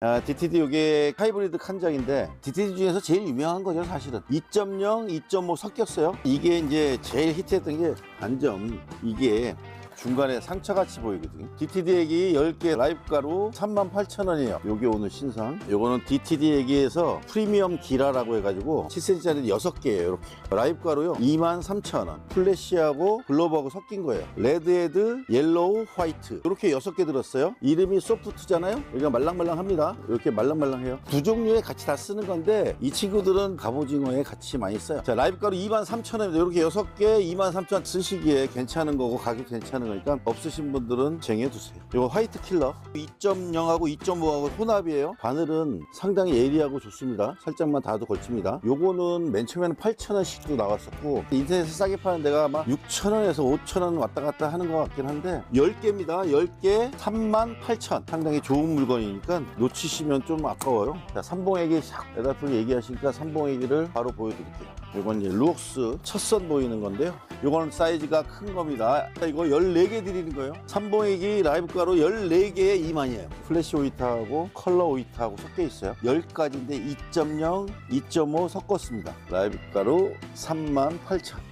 아, DTD 이게 하이브리드 칸장인데 DTD 중에서 제일 유명한 거죠 사실은. 2.0, 2.5 섞였어요. 이게 이제 제일 히트했던 게 단점. 이게 중간에 상처같이 보이거든요 DTD 액이 10개 라이브가로 38,000원이에요. 요게 오늘 신상 요거는 DTD 액에서 프리미엄 기라라고 해가지고 7cm짜리 6개예요 이렇게. 라이브가로요 23,000원. 플래시하고 글로브하고 섞인 거예요. 레드헤드, 옐로우, 화이트. 이렇게 6개 들었어요. 이름이 소프트잖아요? 여기가 말랑말랑합니다. 이렇게 말랑말랑해요. 두 종류에 같이 다 쓰는 건데 이 친구들은 갑오징어에 같이 많이 써요. 자 라이브가로 23,000원입니다. 이렇게 6개 23,000원 쓰시기에 괜찮은 거고 가격 괜찮은 거니까 없으신 분들은 쟁여두세요. 이거 화이트 킬러. 2.0하고 2.5하고 혼합이에요. 바늘은 상당히 예리하고 좋습니다. 살짝만 닿아도 걸칩니다. 요거는 맨 처음에는 8,000원씩도 나왔었고 인터넷에서 싸게 파는 데가 아마 6,000원에서 5,000원 왔다 갔다 하는 것 같긴 한데 10개입니다. 10개 38,000 상당히 좋은 물건이니까 놓치시면 좀 아까워요. 자 삼봉애기 샥 에다풀 얘기하시니까 삼봉애기를 바로 보여드릴게요 요건 이제 루옥스 첫선 보이는 건데요. 요거는 사이즈가 큰 겁니다. 이거 14개 드리는 거예요. 삼봉애기 라이브가로 14개에 2만이에요. 플래시 오이타하고 컬러 오이타하고 섞여 있어요. 10가지인데 2.0, 2.5 섞었습니다. 라이브가로 38,000